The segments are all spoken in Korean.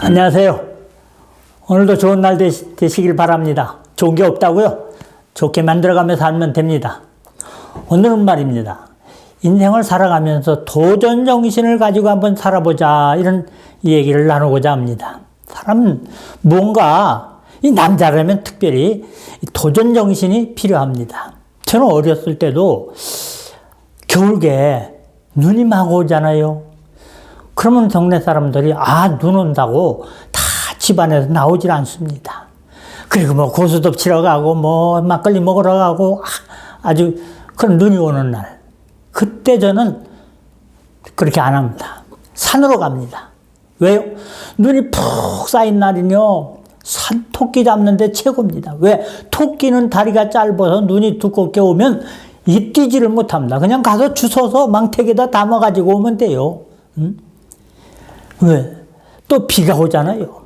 안녕하세요. 오늘도 좋은 날 되시, 되시길 바랍니다. 좋은 게 없다고요? 좋게 만들어가며 살면 됩니다. 오늘은 말입니다. 인생을 살아가면서 도전 정신을 가지고 한번 살아보자 이런 얘기를 나누고자 합니다. 사람은 뭔가 이 남자라면 특별히 이 도전 정신이 필요합니다. 저는 어렸을 때도 겨울게 눈이 막 오잖아요. 그러면 동네 사람들이 아, 눈 온다고 다 집안에서 나오질 않습니다. 그리고 뭐 고수톱 치러 가고 뭐 막걸리 먹으러 가고 아, 아주 그런 눈이 오는 날. 그때 저는 그렇게 안 합니다. 산으로 갑니다. 왜요? 눈이 푹 쌓인 날은요, 산 토끼 잡는데 최고입니다. 왜? 토끼는 다리가 짧아서 눈이 두껍게 오면 이 뛰지를 못합니다. 그냥 가서 주워서 망태기에다 담아가지고 오면 돼요. 응? 왜? 또 비가 오잖아요.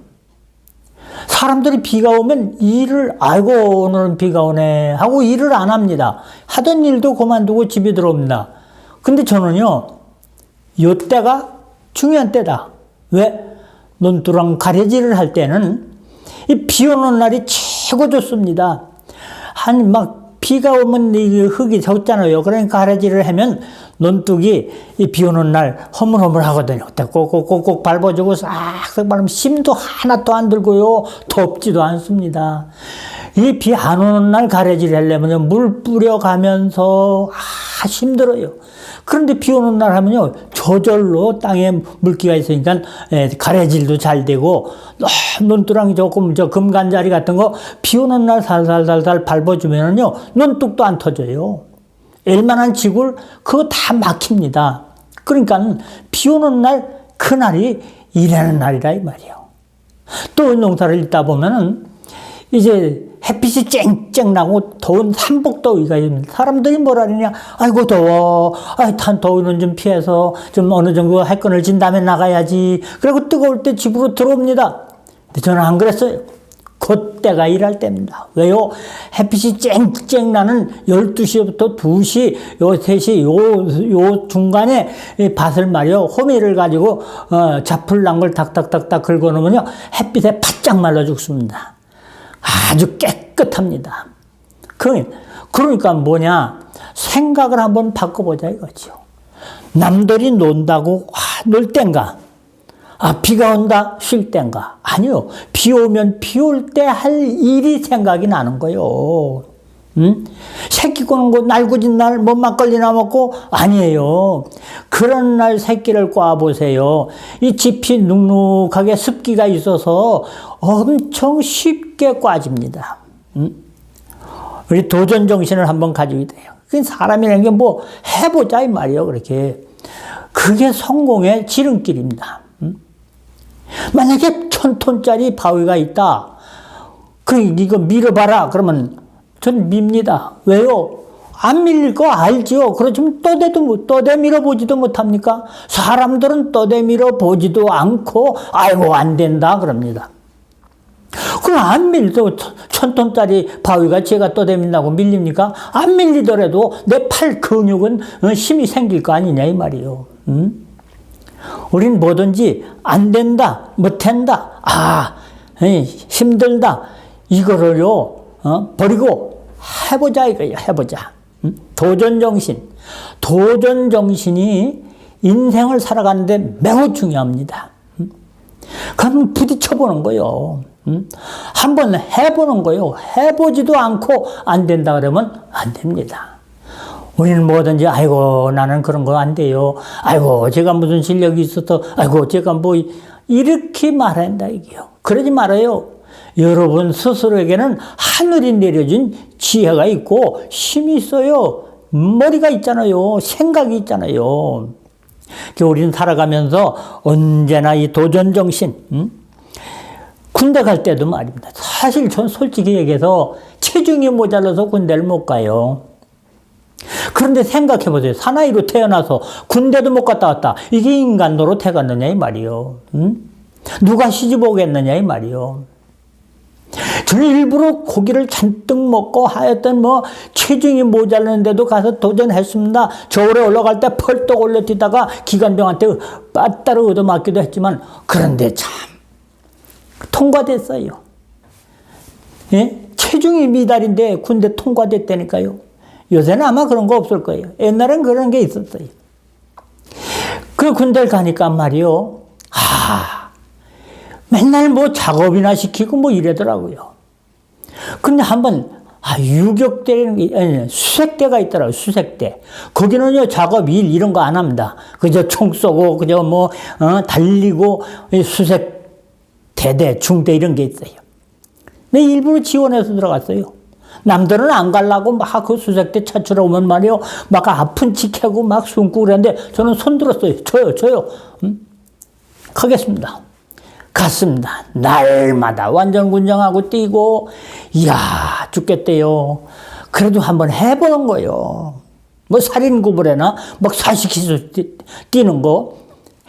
사람들이 비가 오면 일을, 아이고, 오늘은 비가 오네. 하고 일을 안 합니다. 하던 일도 그만두고 집에 들어옵니다. 근데 저는요, 요 때가 중요한 때다. 왜? 논두랑 가래질을 할 때는 이 비 오는 날이 최고 좋습니다. 한, 막, 비가 오면 이 흙이 젖잖아요. 그러니까 가래질을 하면 논둑이 이 비 오는 날 허물허물 하거든요. 꼭꼭꼭꼭 밟아주고 싹싹 밟으면 힘도 하나도 안 들고요. 덥지도 않습니다. 이 비 안 오는 날 가래질 하려면 물 뿌려가면서 아, 힘들어요. 그런데 비 오는 날 하면요. 저절로 땅에 물기가 있으니까 예, 가래질도 잘 되고 논두랑이 조금 저 금간자리 같은 거 비 오는 날 살살살살 밟아주면은요. 논뚝도 안 터져요. 얼만한 지구를 그거 다 막힙니다. 그러니까 비 오는 날 그날이 일하는 날이라 이 말이에요. 또 농사를 짓다 보면은 이제 햇빛이 쨍쨍 나고 더운 삼복더위가 있습니다. 사람들이 뭐라 그러냐. 아이고 더워. 아이 탄 더위는 좀 피해서 좀 어느 정도 할 건을 진 다음에 나가야지. 그리고 뜨거울 때 집으로 들어옵니다. 근데 저는 안 그랬어요. 그때가 일할 때입니다. 왜요? 햇빛이 쨍쨍 나는 12시부터 2시, 요 3시, 요, 요 중간에 이 밭을 말이요. 호미를 가지고, 어, 잡풀 난걸 탁탁탁탁 긁어 놓으면요. 햇빛에 바짝 말라 죽습니다. 아주 깨끗합니다. 그, 그러니까 뭐냐. 생각을 한번 바꿔보자 이거죠. 남들이 논다고, 아, 놀 땐가. 아, 비가 온다, 쉴 땐가. 아니요. 비 오면 비 올 때 할 일이 생각이 나는 거요. 응? 새끼 꼬는 거 날구진 날뭐 막걸리나 먹고 아니에요. 그런 날 새끼를 꽈 보세요. 이 짚이 눅눅하게 습기가 있어서 엄청 쉽 게 꽈집니다. 응? 우리 도전 정신을 한번 가지게 돼요. 그 사람이라는 게 뭐 해보자 이 말이에요. 그렇게. 그게 성공의 지름길입니다. 만약에 천 톤짜리 바위가 있다. 그 이거 밀어봐라. 그러면 전 밉니다. 왜요? 안 밀릴 거 알지요. 그렇지만 떠대도 못, 떠대 밀어보지도 못합니까? 사람들은 떠대 밀어보지도 않고, 아이고, 안 된다. 그럽니다. 그럼 안 밀도 천 톤짜리 바위가 제가 떠대민다고 밀립니까? 안 밀리더라도 내 팔 근육은 어, 힘이 생길 거 아니냐, 이 말이요. 음? 우린 뭐든지 안 된다, 못한다, 아, 힘들다, 이거를요, 어? 버리고 해보자 이거예요, 해보자. 도전 정신. 도전 정신이 인생을 살아가는데 매우 중요합니다. 그럼 부딪혀보는 거요. 한번 해보는 거요. 해보지도 않고 안 된다 그러면 안 됩니다. 우리는 뭐든지 아이고 나는 그런 거 안 돼요. 아이고 제가 무슨 실력이 있어서 아이고 제가 뭐 이렇게 말한다 이게요. 그러지 말아요. 여러분 스스로에게는 하늘이 내려준 지혜가 있고 힘이 있어요. 머리가 있잖아요. 생각이 있잖아요. 우리는 살아가면서 언제나 이 도전 정신, 음? 군대 갈 때도 말입니다. 사실 전 솔직히 얘기해서 체중이 모자라서 군대를 못 가요. 그런데 생각해 보세요. 사나이로 태어나서 군대도 못 갔다 왔다. 이게 인간도로 태갔느냐 이 말이요. 응? 누가 시집 오겠느냐 이 말이요. 저는 일부러 고기를 잔뜩 먹고 하였던 뭐 체중이 모자랐는데도 가서 도전했습니다. 저울에 올라갈 때 펄떡 올려 뛰다가 기관병한테 빠따로 얻어맞기도 했지만 그런데 참 통과됐어요. 예? 체중이 미달인데 군대 통과됐다니까요. 요새는 아마 그런 거 없을 거예요. 옛날엔 그런 게 있었어요. 그 군대를 가니까 말이요. 아, 맨날 뭐 작업이나 시키고 뭐 이러더라고요. 근데 한번 아, 유격대라는 게, 아니, 수색대가 있더라고요, 수색대. 거기는요, 작업, 일, 이런 거 안 합니다. 그저 총 쏘고, 그저 뭐, 어, 달리고, 이 수색, 대대, 중대 이런 게 있어요. 내 일부러 지원해서 들어갔어요. 남들은 안 가려고 막 그 수색대 찾으러 오면 말이요. 막 아픈 척 하고 막 숨고 그랬는데 저는 손 들었어요. 저요, 저요. 음? 가겠습니다. 갔습니다. 날마다 완전 군정하고 뛰고, 이야, 죽겠대요. 그래도 한번 해보는 거요. 뭐 살인 구불에나 막 사식해서 뛰는 거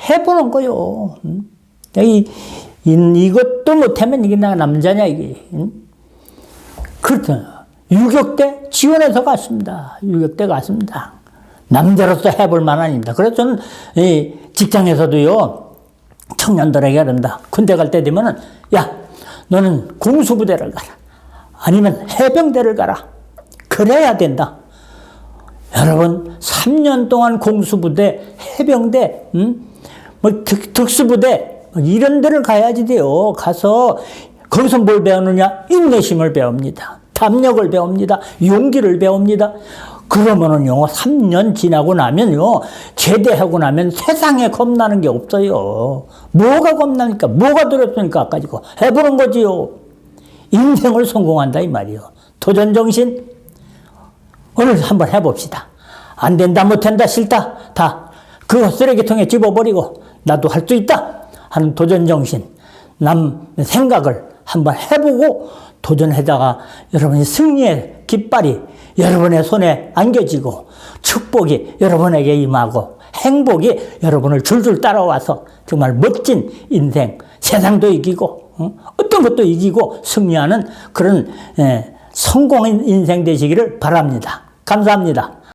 해보는 거요. 음? 이, 이, 이것도 못하면 이게 나 남자냐, 이게. 응? 그렇죠. 유격대 지원해서 갔습니다. 유격대 갔습니다. 남자로서 해볼 만한 입니다. 그래서 저는 이 직장에서도요, 청년들에게 그런다. 군대 갈 때 되면은, 야, 너는 공수부대를 가라. 아니면 해병대를 가라. 그래야 된다. 여러분, 3년 동안 공수부대, 해병대, 음? 뭐 특, 특수부대, 뭐 이런 데를 가야지 돼요. 가서 거기서 뭘 배우느냐? 인내심을 배웁니다. 담력을 배웁니다. 용기를 배웁니다. 그러면은요, 3년 지나고 나면요, 제대하고 나면 세상에 겁나는 게 없어요. 뭐가 겁나니까, 뭐가 두렵습니까? 가지고 해보는 거지요. 인생을 성공한다, 이 말이요. 도전정신, 오늘 한번 해봅시다. 안 된다, 못한다, 싫다. 다 그거 쓰레기통에 집어버리고 나도 할 수 있다 하는 도전 정신, 남 생각을 한번 해보고 도전하다가 여러분이 승리의 깃발이 여러분의 손에 안겨지고 축복이 여러분에게 임하고 행복이 여러분을 줄줄 따라와서 정말 멋진 인생, 세상도 이기고 어? 어떤 것도 이기고 승리하는 그런 에, 성공인 인생 되시기를 바랍니다. 감사합니다.